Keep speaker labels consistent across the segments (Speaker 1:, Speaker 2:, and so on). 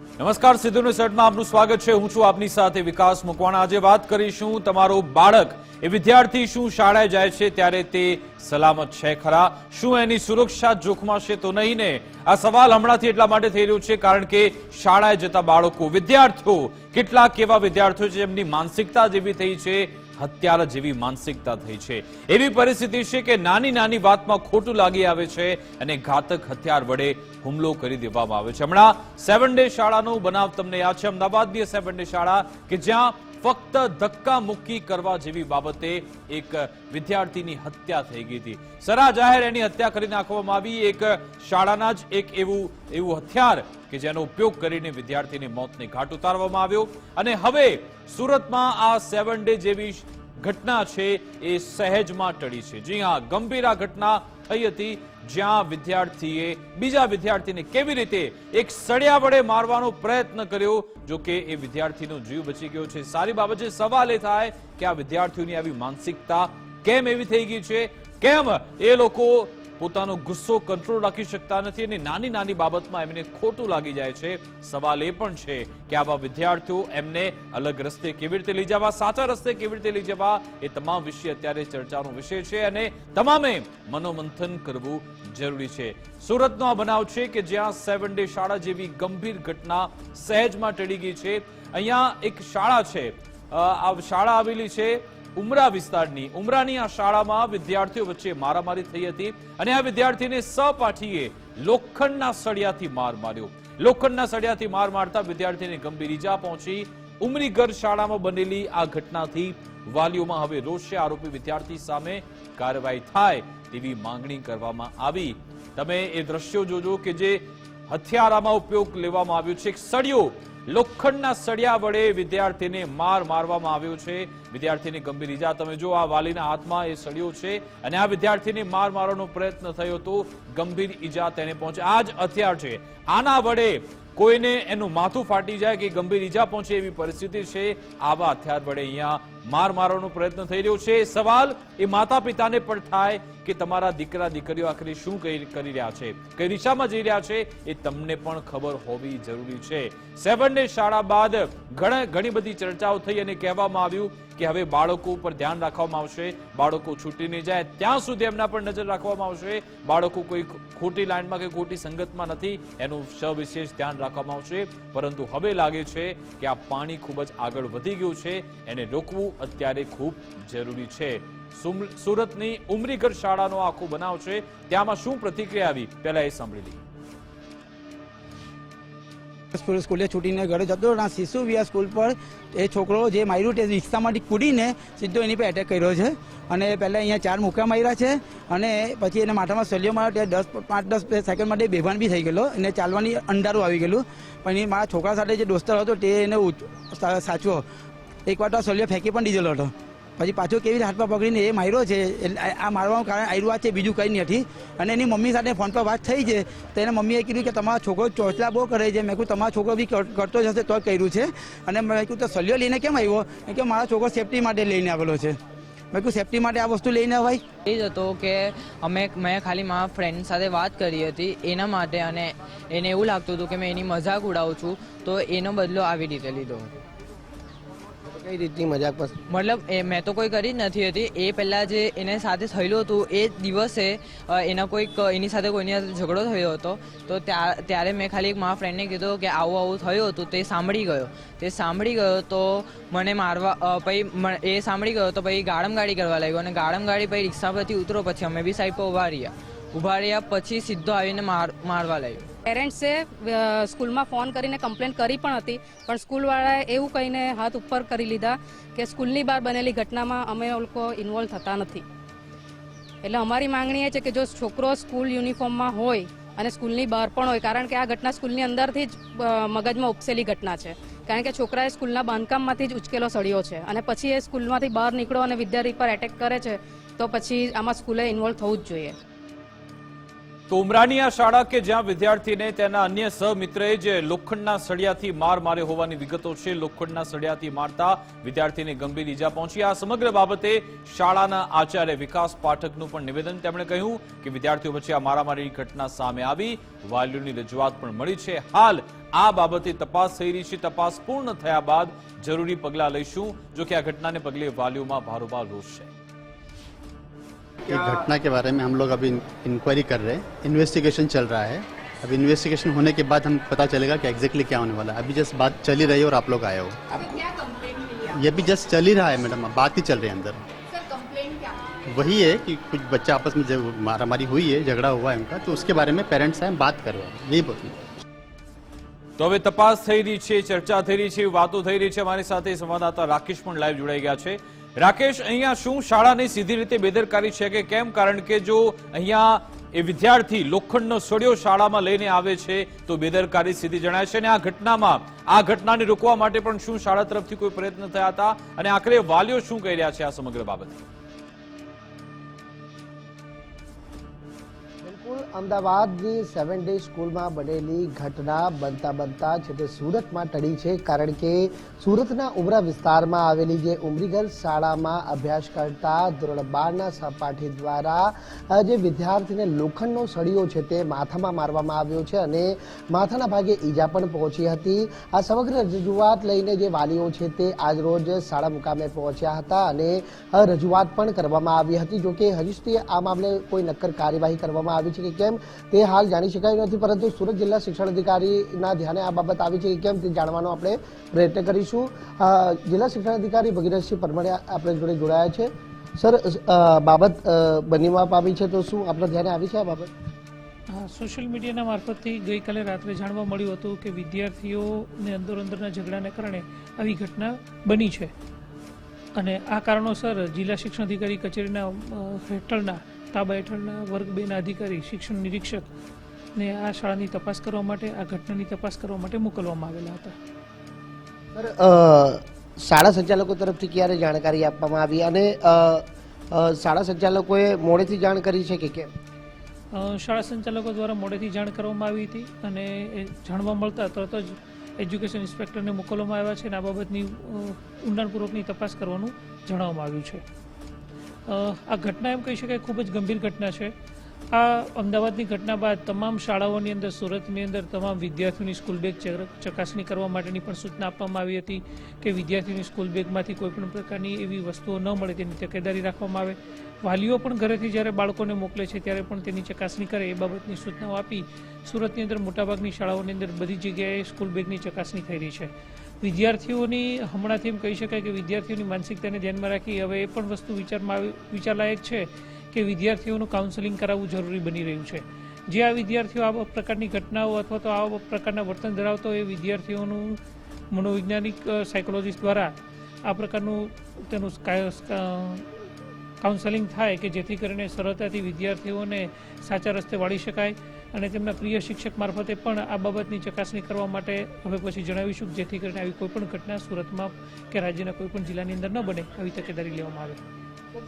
Speaker 1: નમસ્કાર સિદ્ધુ સેટમાં આપનું સ્વાગત છે. હું છું આપની સાથે વિકાસ મકવાણા. આજે વાત કરીશું તમારો બાળક. એ વિદ્યાર્થી શું શાળાએ જાય છે? ત્યારે તે સલામત છે ખરા. શું એની સુરક્ષા જોખમાશે તો નહીં ને? આ સવાલ હમણાંથી એટલા માટે થઈ રહ્યો છે કારણ કે શાળાએ જતા બાળકો, વિદ્યાર્થીઓ, કેટલાક એવા વિદ્યાર્થીઓ છે જેમની માનસિકતા જેવી થઈ છે. હત્યારા જેવી માનસિકતા થઈ છે. એવી પરિસ્થિતિ છે કે નાની નાની વાતમાં ખોટું લાગી આવે છે અને ઘાતક હથિયાર વડે હુમલો કરી દેવામાં આવે છે. હમણાં સેવન ડે શાળાનો બનાવ તમને યાદ છે. અમદાવાદની સેવન ડે શાળા કે જ્યાં ફક્ત ધક્કા મુક્કી કરવા જેવી બાબતે એક વિદ્યાર્થીની હત્યા થઈ ગઈ હતી. સરા જાહેર એની હત્યા કરી નાખવામાં આવી. એક શાળાના જ એક એવું એવું હથિયાર કે જેનો ઉપયોગ કરીને વિદ્યાર્થીને મોતને ઘાટ ઉતારવામાં આવ્યો. અને હવે સુરતમાં આ સેવન ડે જેવી ઘટના છે એ સહેજમાં ટળી છે. જી હા, ગંભીર આ ઘટના થઈ હતી જ્યાં વિદ્યાર્થીએ બીજા વિદ્યાર્થીને કેવી રીતે એક સળિયા વડે મારવાનો પ્રયત્ન કર્યો, જો કે એ વિદ્યાર્થીનો જીવ બચી ગયો છે. સારી બાબત છે સવાલ એ થાય કે આ વિદ્યાર્થીઓની આવી માનસિકતા કેમ એવી થઈ ગઈ છે? કેમ એ લોકો પોતાનો ગુસ્સો કંટ્રોલ રાખી શકતા નથી અને નાની નાની બાબતમાં એમને ખોટું લાગી જાય છે. સવાલ એ પણ છે કે આવા વિદ્યાર્થીઓ એમને અલગ રસ્તે કેવી રીતે લઈ જવા, સાચા રસ્તે કેવી રીતે લઈ જવા, એ તમામ વિષય અત્યારે ચર્ચાનો વિષય છે અને તમામે મનોમંથન કરવું જરૂરી છે. સુરતનો આ બનાવ છે કે જ્યાં સેવન ડે શાળા જેવી ગંભીર ઘટના સહેજમાં ટળી ગઈ છે. અહીંયા એક શાળા છે. આ શાળા આવેલી છે ઉમરા વિસ્તારની, ઉમરાની આ શાળામાં વિદ્યાર્થીઓ વચ્ચે મારામારી થઈ હતી અને આ વિદ્યાર્થીને સહપાઠીએ લોખંડના સળિયાથી માર માર્યો. લોખંડના સળિયાથી માર મારતા વિદ્યાર્થીને ગંભીર ઈજા પહોંચી. ઉમરીગર શાળામાં બનેલી આ ઘટનાથી વાલીઓમાં હવે રોષે આરોપી વિદ્યાર્થી સામે કાર્યવાહી થાય તેવી માંગણી કરવામાં આવી. તમે એ દ્રશ્યો જોજો કે જે હથિયારામાં ઉપયોગ લેવામાં આવ્યો છે. એક સળિયો લોખંડના સળિયા વડે વિદ્યાર્થીને માર મારવામાં આવ્યો છે. વિદ્યાર્થીને ગંભીર ઈજા, તમે જો આ વાલીના હાથમાં એ સળિયો છે અને આ વિદ્યાર્થીને માર મારવાનો પ્રયત્ન થયો તો ગંભીર ઈજા તેને પહોંચે. આ જ હથિયાર છે. આના વડે કોઈને એનું માથું ફાટી જાય કે ગંભીર ઈજા પહોંચે એવી પરિસ્થિતિ છે, આવા હથિયાર વડે અહીંયા માર મારવાનો પ્રયત્ન થઈ રહ્યો છે. સવાલ એ માતા પિતાને પણ થાય કે તમારા દીકરા, દીકરીઓ આખરે શું કરી રહ્યા છે? કઈ દિશામાં જઈ રહ્યા છે એ તમને પણ ખબર હોવી જરૂરી છે. સેવન ડે શાળા બાદ ઘણા, ઘણી બધી ચર્ચાઓ થઈ અને કહેવામાં આવ્યું કે હવે બાળકો ઉપર ધ્યાન રાખવામાં આવશે. બાળકો છૂટી નહીં જાય. ત્યાં સુધી એમના પર નજર રાખવામાં આવશે. બાળકો કોઈ ખોટી લાઈનમાં કે ખોટી સંગતમાં નથી. એનું સવિશેષ ધ્યાન રાખવામાં આવશે પરંતુ હવે લાગે છે કે આ પાણી ખૂબ જ આગળ વધી ગયું છે. એને રોકવું અત્યારે ખૂબ જરૂરી છે. સુરતની ઉમરીગઢ શાળાનો આખો બનાવ છે. ત્યાંમાં શું પ્રતિક્રિયા આવી? પહેલા એ સાંભળી લઈએ.
Speaker 2: સ્કૂલે છૂટીને ઘરે જતો ત્યાં શિશુ વિયા સ્કૂલ પર એ છોકરો જે માર્યું તે રિક્ષામાંથી કૂદીને સીધો એની પર એટેક કર્યો છે. અને પહેલાં અહીંયા ચાર મુક્કા માર્યા છે અને પછી એને માથામાં સળિયો માર્યો તે દસ, પાંચ, દસ સેકન્ડ માટે બેભાન બી થઈ ગયેલો. એને ચાલવાની અંધારું આવી ગયેલું. પણ એ મારા છોકરા સાથે જે દોસ્તર હતો તે એને સાચવો. એકવાર તો સળિયો ફેંકી પણ દીધેલો હતો. પછી પાછો કેવી રીતે હાથમાં પકડીને એ માર્યો છે આ મારવાનું કારણ આયરું છે, બીજું કંઈ નથી અને એની મમ્મી સાથે ફોન પર વાત થઈ છે, તો એને મમ્મીએ કીધું કે તમારો છોકરો ચોચલા બહુ કરે છે. મેં કહ્યું તમારો છોકરો બી કરતો જ હશે, તો કર્યું છે. અને મેં કહ્યું તો સલિયો લઈને કેમ આવ્યો? કે મારો છોકરો સેફટી માટે લઈને આવેલો છે. મેં કહ્યું સેફટી માટે આ વસ્તુ લઈને ભાઈ.
Speaker 3: એ જ હતો કે અમે મેં ખાલી મારા ફ્રેન્ડ સાથે વાત કરી હતી એના માટે અને એને એવું લાગતું હતું કે મેં એની મજાક ઉડાવું છું, તો એનો બદલો આવી રીતે લીધો.
Speaker 4: કઈ રીતની મજાક પર
Speaker 3: મતલબ એ મેં તો કોઈ કરી જ નથી હતી. એ પહેલાં જે એને સાથે થયેલું હતું, એ દિવસે એના કોઈક, એની સાથે કોઈની સાથે ઝઘડો થયો હતો. તો ત્યાં- ત્યારે મેં ખાલી એક મારા ફ્રેન્ડને કીધું કે આવું આવું થયું હતું, તે સાંભળી ગયો. તે સાંભળી ગયો તો મને મારવા પછી એ સાંભળી ગયો તો પછી ગાડી કરવા લાગ્યો અને ગાળમ ગાડી પછી રિક્ષા પરથી ઉતરો, પછી અમે બી સાઈડ પર ઊભા રહ્યા. ઊભા રહ્યા, પછી સીધો આવીને માર, મારવા લાગ્યો.
Speaker 5: પેરેન્ટ્સે સ્કૂલમાં ફોન કરીને કમ્પ્લેન કરી પણ હતી. પણ સ્કૂલવાળાએ એવું કહીને હાથ ઉપર કરી લીધા કે સ્કૂલની બહાર બનેલી ઘટનામાં અમે લોકો ઇન્વોલ્વ થતા નથી. એટલે અમારી માંગણી એ છે કે જો છોકરો સ્કૂલ યુનિફોર્મમાં હોય અને સ્કૂલની બહાર પણ હોય, કારણ કે આ ઘટના સ્કૂલની અંદરથી જ મગજમાં ઉપસેલી ઘટના છે. કારણ કે છોકરાએ સ્કૂલના બાંધકામમાંથી જ ઉચકેલો સળ્યો છે અને પછી એ સ્કૂલમાંથી બહાર નીકળો અને વિદ્યાર્થી પર એટેક કરે છે, તો પછી આમાં સ્કૂલે ઇન્વોલ્વ થવું જ જોઈએ.
Speaker 1: તો ઉમરાની આ શાળા કે જ્યાં વિદ્યાર્થીને તેના અન્ય સહમિત્રએ જે લોખંડના સળિયાથી માર માર્યો હોવાની વિગતો છે, લોખંડના સળિયાથી મારતા વિદ્યાર્થીને ગંભીર ઈજા પહોંચી. આ સમગ્ર બાબતે શાળાના આચાર્ય વિકાસ પાઠકનું પણ નિવેદન. તેમણે કહ્યું કે વિદ્યાર્થીઓ વચ્ચે આ મારામારીની ઘટના સામે આવી. વાલીઓની રજૂઆત પણ મળી છે. હાલ આ બાબતે તપાસ થઈ રહી છે. તપાસ પૂર્ણ થયા બાદ જરૂરી પગલાં લઈશું. જો કે આ ઘટનાને પગલે વાલીઓમાં ભારોભાર રોષ છે.
Speaker 6: एक घटना के बारे में हम लोग अभी इंक्वायरी कर रहे हैं इन्वेस्टिगेशन चल रहा है अब इन्वेस्टिगेशन होने के बाद हम पता चलेगा कि एग्जैक्टली क्या होने वाला है अभी जस्ट बात चल ही रही है और आप लोग आए हो ये भी जस्ट चल ही रहा है मैडम अब बात ही चल रही है अंदर वही है कि कुछ बच्चा आपस में जब मारामारी हुई है झगड़ा हुआ है उनका तो उसके बारे में पेरेंट्स आए बात कर रहे हैं यही बोल
Speaker 1: તો હવે તપાસ થઈ રહી છે ચર્ચા થઈ રહી છે વાતો થઈ રહી છે અમારી સાથે સંવાદદાતા રાકેશ પણ લાઈવ જોડાઈ ગયા છે રાકેશ, અહીંયા શું શાળાની સીધી રીતે બેદરકારી છે કે કેમ? કારણ કે જો અહીંયા એ વિદ્યાર્થી લોખંડનો સળિયો શાળામાં લઈને આવે છે, તો બેદરકારી સીધી જણાય છે. અને આ ઘટનામાં, આ ઘટનાને રોકવા માટે પણ શું શાળા તરફથી કોઈ પ્રયત્ન થયા હતા? અને આખરે વાલીઓ શું કહી રહ્યા છે આ સમગ્ર બાબતે?
Speaker 4: અમદાવાદની સેવન ડે સ્કૂલમાં બનેલી ઘટના બનતા બનતા છે તે સુરતમાં ટળી છે, કારણ કે સુરતના ઉમરા વિસ્તારમાં આવેલી જે ઉમરીગર શાળામાં અભ્યાસ કરતા ધોરણ બારના સહપાઠી દ્વારા જે વિદ્યાર્થીને લોખંડનો સળિયો છે તે માથામાં મારવામાં આવ્યો છે અને માથાના ભાગે ઈજા પણ પહોંચી હતી. આ સમગ્ર રજૂઆત લઈને જે વાલીઓ છે તે આજરોજ શાળા મુકામે પહોંચ્યા હતા અને રજૂઆત પણ કરવામાં આવી હતી. જોકે હજી સુધી આ મામલે કોઈ નક્કર કાર્યવાહી કરવામાં આવી છે કે કેમ તે હાલ જાણી શકાયું નથી, પરંતુ સુરત જિલ્લા શિક્ષણ અધિકારીના ધ્યાને આ બાબત આવી છે કે કેમ તે જાણવાનો આપણે પ્રયત્ન કરીશું. જિલ્લા શિક્ષણ અધિકારી ભગીરથસિંહ પરમડે આપણે જોડે જોડાયા છે. સર બાબત બની બનીમાં પામી છે તો શું આપણા ધ્યાને આવી છે આ બાબત?
Speaker 7: સોશિયલ મીડિયાના મારફતથી ગઈકાલે રાત્રે જાણવા મળ્યું હતું કે વિદ્યાર્થીઓને અંદર અંદરના ઝઘડાને કારણે આવી ઘટના બની છે. અને આ કારણોસર જિલ્લા શિક્ષણ અધિકારી કચેરીના હેઠળના તાબા હેઠળના વર્ગ બેના અધિકારી શિક્ષણ નિરીક્ષકને આ શાળાની તપાસ કરવા માટે આ ઘટનાની તપાસ કરવા માટે મોકલવામાં આવેલા હતા.
Speaker 4: શાળા સંચાલકો તરફથી ક્યારે જાણકારી આપવામાં આવી અને શાળા સંચાલકોએ મોડેથી જાણ કરી છે કે કેમ?
Speaker 7: શાળા સંચાલકો દ્વારા મોડેથી જાણ કરવામાં આવી હતી અને એ જાણવા મળતા તરત જ એજ્યુકેશન ઇન્સ્પેક્ટરને મોકલવામાં આવ્યા છે અને આ બાબતની ઊંડાણપૂર્વકની તપાસ કરવાનું જણાવવામાં આવ્યું છે. આ ઘટના એમ કહી શકાય ખૂબ જ ગંભીર ઘટના છે. આ અમદાવાદની ઘટના બાદ તમામ શાળાઓની અંદર, સુરતની અંદર તમામ વિદ્યાર્થીઓની સ્કૂલ બેગ ચકાસણી કરવા માટેની પણ સૂચના આપવામાં આવી હતી કે વિદ્યાર્થીની સ્કૂલ બેગમાંથી કોઈપણ પ્રકારની એવી વસ્તુઓ ન મળે તેની તકેદારી રાખવામાં આવે. વાલીઓ પણ ઘરેથી જ્યારે બાળકોને મોકલે છે ત્યારે પણ તેની ચકાસણી કરે એ બાબતની સૂચનાઓ આપી સુરતની અંદર મોટાભાગની શાળાઓની અંદર બધી જગ્યાએ સ્કૂલ બેગની ચકાસણી થઈ રહી છે. વિદ્યાર્થીઓની હમણાંથી એમ કહી શકાય કે વિદ્યાર્થીઓની માનસિકતાને ધ્યાનમાં રાખી હવે એ પણ વસ્તુ વિચારમાં વિચારલાયક છે કે વિદ્યાર્થીઓનું કાઉન્સેલિંગ કરાવવું જરૂરી બની રહ્યું છે. જે આ વિદ્યાર્થીઓ આવા પ્રકારની ઘટનાઓ અથવા તો આવા પ્રકારના વર્તન ધરાવતો એ વિદ્યાર્થીઓનું મનોવૈજ્ઞાનિક સાયકોલોજીસ્ટ દ્વારા આ પ્રકારનું તેનું કાઉન્સેલિંગ થાય કે જેથી કરીને સરળતાથી વિદ્યાર્થીઓને સાચા રસ્તે વાળી શકાય અને તેમના પ્રિય શિક્ષક મારફતે પણ આ બાબતની ચકાસણી કરવા માટે હવે પછી જણાવીશું જેથી કરીને આવી કોઈપણ ઘટના સુરતમાં કે રાજ્યના કોઈપણ જિલ્લાની અંદર ન બને આવી તકેદારી લેવામાં આવે.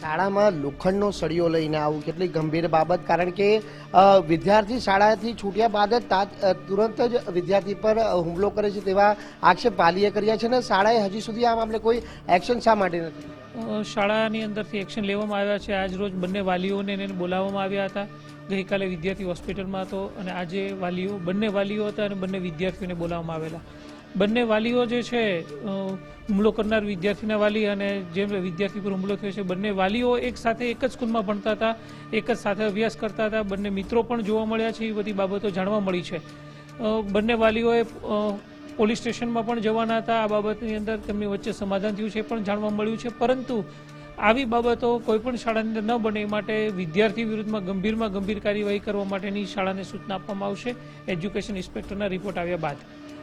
Speaker 4: શાળામાં લોખંડનો સળિયો લઈને આવું કેટલી ગંભીર બાબત? કારણ કે વિદ્યાર્થી શાળાથી છૂટ્યા બાદ જ તુરંત જ વિદ્યાર્થી પર હુમલો કરે છે તેવા આક્ષેપ વાલીએ કર્યા છે અને શાળાએ હજી સુધી આ મામલે કોઈ એક્શન શા માટે નથી?
Speaker 7: શાળાની અંદરથી એક્શન લેવામાં આવ્યા છે. આજ રોજ બંને વાલીઓને એને બોલાવવામાં આવ્યા હતા. ગઈકાલે વિદ્યાર્થી હોસ્પિટલમાં હતો અને આજે વાલીઓ, બંને વાલીઓ હતા અને બંને વિદ્યાર્થીઓને બોલાવવામાં આવેલા. બંને વાલીઓ જે છે હુમલો કરનાર વિદ્યાર્થીના વાલી અને જેમ વિદ્યાર્થી પર હુમલો થયો છે, બંને વાલીઓ એક સાથે એક જ સ્કૂલમાં ભણતા હતા, એક જ સાથે અભ્યાસ કરતા હતા. બંને મિત્રો પણ જોવા મળ્યા છે. એ બધી બાબતો જાણવા મળી છે. બંને વાલીઓએ પોલીસ સ્ટેશનમાં પણ જવાના હતા. આ બાબતની અંદર તેમની વચ્ચે સમાધાન થયું છે પણ જાણવા મળ્યું છે. પરંતુ આવી બાબતો કોઈ પણ શાળાની અંદર ન બને માટે વિદ્યાર્થી વિરુદ્ધમાં ગંભીરમાં ગંભીર કાર્યવાહી કરવા માટેની શાળાને સૂચના આપવામાં આવશે. એજ્યુકેશન ઇન્સ્પેક્ટરના રિપોર્ટ આવ્યા બાદ.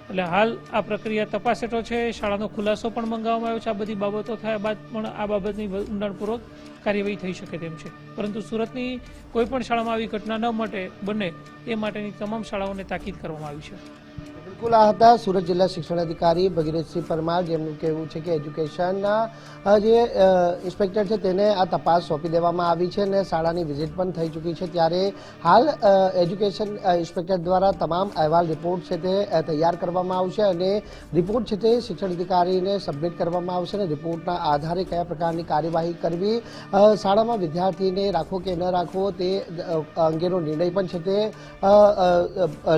Speaker 7: એટલે હાલ આ પ્રક્રિયા તપાસ હેઠળ છે. શાળાનો ખુલાસો પણ મંગાવવામાં આવ્યો છે. આ બધી બાબતો થયા બાદ પણ આ બાબતની ઊંડાણપૂર્વક કાર્યવાહી થઈ શકે તેમ છે. પરંતુ સુરતની કોઈ પણ શાળામાં આવી ઘટના ન મટે, બને એ માટેની તમામ શાળાઓને તાકીદ કરવામાં આવી છે.
Speaker 4: બિલકુલ હતા. સુરત જિલ્લા શિક્ષણ અધિકારી ભગીરથસિંહ પરમાર જેમનું કહેવું છે કે એજ્યુકેશનના જે ઇન્સ્પેક્ટર છે તેને આ તપાસ સોંપી દેવામાં આવી છે અને શાળાની વિઝિટ પણ થઈ ચૂકી છે. ત્યારે હાલ એજ્યુકેશન ઇન્સ્પેક્ટર દ્વારા તમામ અહેવાલ રિપોર્ટ છે તે તૈયાર કરવામાં આવશે અને રિપોર્ટ છે તે શિક્ષણ અધિકારીને સબમિટ કરવામાં આવશે અને રિપોર્ટના આધારે કયા પ્રકારની કાર્યવાહી કરવી શાળામાં વિદ્યાર્થીને રાખવો કે ન રાખવો તે અંગેનો નિર્ણય પણ છે તે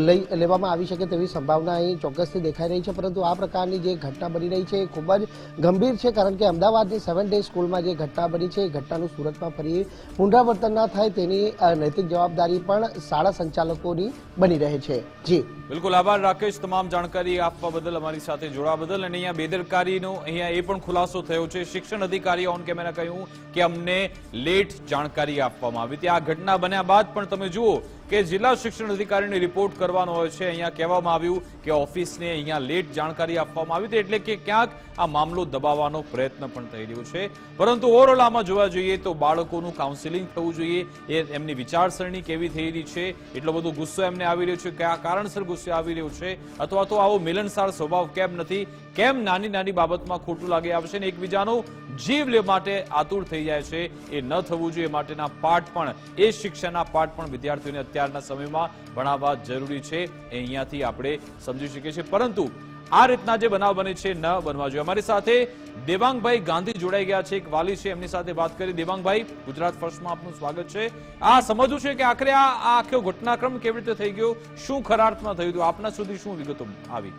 Speaker 4: લઈ લેવામાં આવી શકે તેવી સંભાવના અહીં ચોક્કસથી દેખાઈ રહી છે, પરંતુ આ પ્રકારની જે ઘટના બની રહી છે એ ખૂબ જ ગંભીર છે, કારણ કે અમદાવાદની સેવન ડે સ્કૂલમાં જે ઘટના બની છે, એ ઘટનાનું સુરતમાં ફરી પુનરાવર્તન ના થાય તેની નૈતિક જવાબદારી પણ શાળા સંચાલકોની બની રહે છે. જી.
Speaker 1: બિલકુલ આભાર રાકેશ, તમામ જાણકારી આપવા બદલ અમારી સાથે જોડા બદલ, અને અહીંયા બેદરકારીનો અહીંયા એ પણ ખુલાસો થયો છે. શિક્ષણ અધિકારી ઓન કેમેરા કહ્યું કે અમને લેટ જાણકારી આપવામાં આવી હતી. આ ઘટના બન્યા બાદ પણ તમે જુઓ કે જિલ્લા શિક્ષણ અધિકારીને રિપોર્ટ કરવાનો હોય છે. અહીંયા કહેવામાં આવ્યું કે ઓફિસને અહીંયા લેટ જાણકારી આપવામાં આવી હતી, એટલે કે ક્યાંક આ મામલો દબાવવાનો પ્રયત્ન પણ થઈ રહ્યો છે. પરંતુ ઓવરઓલ આમાં જોવા જઈએ તો બાળકોનું કાઉન્સેલિંગ થવું જોઈએ. એ એમની વિચારસરણી કેવી થઈ રહી છે? એટલો બધો ગુસ્સો એમને આવી રહ્યો છે કયા કારણસર ગુસ્સો આવી રહ્યો છે? અથવા તો આવો મિલનસાર સ્વભાવ કેમ નથી? કેમ નાની નાની બાબતમાં ખોટું લાગી આવે છે? ને એકબીજાનો જીવ લે માટે આતુર થઈ જાય છે. એ ન થવું જોઈએ માટેના પાઠ પણ, એ શિક્ષણના પાઠ પણ વિદ્યાર્થીઓને અત્યારના સમયમાં ભણાવવા જરૂરી છે. એ અહીંયાથી આપણે સમજી શકીએ છીએ. પરંતુ આ રીતના જે બનાવ બને છે, ન બનવા જોઈએ. અમારી સાથે દેવાંગભાઈ ગાંધી જોડાઈ ગયા છે. એક વાલી છે, એમની સાથે વાત કરી. દેવાંગભાઈ, ગુજરાત ફર્સ્ટમાં આપનું સ્વાગત છે. આ સમજવું છે કે આખરે આ આખો ઘટનાક્રમ કેવી રીતે થઈ ગયો? શું ખરાર્થમાં થયું હતું? આપના સુધી શું વિગતો આવી?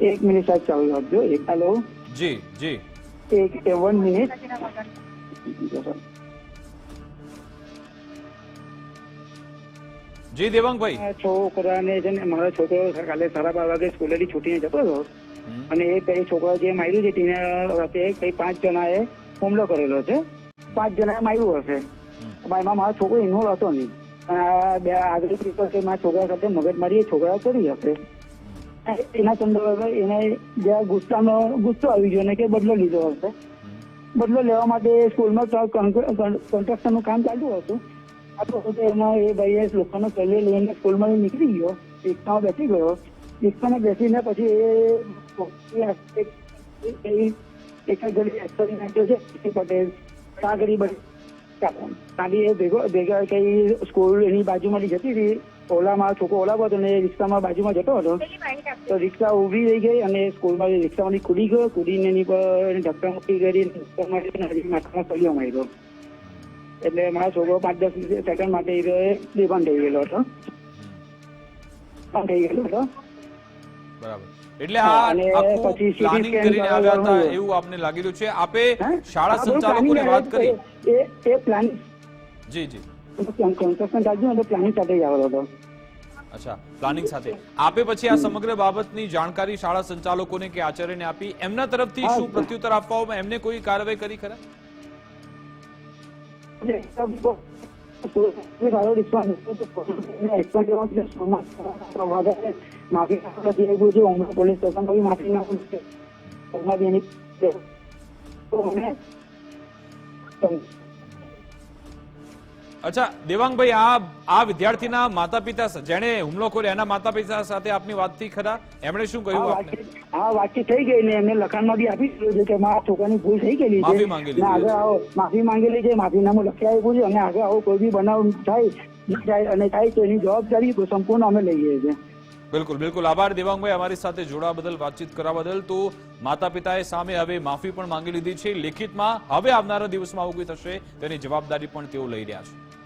Speaker 8: એક મિનિટ સાહેબ, ચાલુ રાખજો. હેલો?
Speaker 1: જી જી.
Speaker 8: એક વન મિનિટ.
Speaker 1: જી દેવાંગભાઈ.
Speaker 8: છોકરાને છે ને મારો છોકરો કાલે સાડા બાર વાગે સ્કૂલેથી છૂટીને જતો હતો. અને એ કઈ છોકરા જે માર્યું છે તેને રાતે કઈ પાંચ જણાએ હુમલો કરેલો છે. પાંચ જણાએ માર્યું હશે. એમાં મારો છોકરો ઇન્વોલ્વ હતો નહીં. અને આ બે આગળ પેપર છે મારા છોકરા સાથે મગજમારી એ છોકરા કરી હશે. એના સંદર્ભે એને જે ગુસ્સાનો, ગુસ્સો આવી ગયો ને કે બદલો લીધો હશે. બદલો લેવા માટે સ્કૂલમાં કન્સ્ટ્રક્શનનું કામ ચાલતું હતું. આ તો હતું એમાં એ ભાઈએ લોકોનો પહેલે લઈને સ્કૂલમાં નીકળી ગયો. રિક્ષામાં બેસી ગયો. રિક્ષામાં બેસીને પછી એ એક ઘડી ત્યાંથી એ ભેગો, ભેગા કઈ સ્કૂલ એની બાજુમાંથી જતી હતી. ઓલામાં છોકરો ઓલા હતો ને એ રિક્ષામાં બાજુમાં જતો હતો. તો રિક્ષા ઊભી રહી ગઈ અને સ્કૂલમાં રિક્ષામાંથી કૂદી ગયો કૂદીને એની પર ધક્કા મૂકી કરી માથામાં સળિયો માર્યો. એટલે મારો છોકરો પાંચ દસ સેકન્ડ માટે એ બેભાન થઈ ગયેલો હતો. થઈ ગયેલો હતો.
Speaker 1: બરાબર. એટલે આ આખું
Speaker 8: પછી
Speaker 1: પ્લાનિંગ કરીને આવ્યા હતા એવું આપને લાગી રહ્યું છે. આપે શાળા સંચાલકોને વાત કરી.
Speaker 8: એ એ પ્લાન
Speaker 1: જી જી.
Speaker 8: કન્સ્ટ્રક્શન ચાલતું ને પ્લાનિંગ સાથે જ આવેલો હતો
Speaker 1: અચ્છા પ્લાનિંગ સાથે. આપે પછી આ સમગ્ર બાબતની જાણકારી શાળા સંચાલકોને કે આચાર્યને આપી. એમના તરફથી શું પ્રત્યુત્તર આપવામાં એમને કોઈ કાર્યવાહી કરી ખરા?
Speaker 8: માફી
Speaker 1: અચ્છા દેવાંગભાઈ આ આ વિદ્યાર્થીના માતા પિતા જેણે હુમલો કર્યો એના માતા પિતા સાથે આપની વાત થઈ ખરા? એમણે શું કહ્યું આપને?
Speaker 8: આ વાતચીત થઈ ગઈ ને એમને લખાણમાં બી આપી દીધું છે કે મારા છોકરાની ભૂલ થઈ ગયેલી છે.
Speaker 1: માફી માંગી લીધી
Speaker 8: આગળ આવો માફી માંગેલી છે માફીનામું લખી આવ્યું છે અને આગળ આવો કોઈ બી બનાવ થાય અને થાય તો એની જવાબદારી સંપૂર્ણ અમે લઈએ છીએ.
Speaker 1: બિલકુલ બિલકુલ. આભાર દેવાંગભાઈ અમારી સાથે જોડાવા બદલ વાતચીત કરવા બદલ. તો માતા પિતાએ સામે હવે માફી પણ માંગી લીધી છે. લેખિતમાં હવે આવનારા દિવસમાં આવું કોઈ થશે તેની જવાબદારી પણ તેઓ લઈ રહ્યા છે.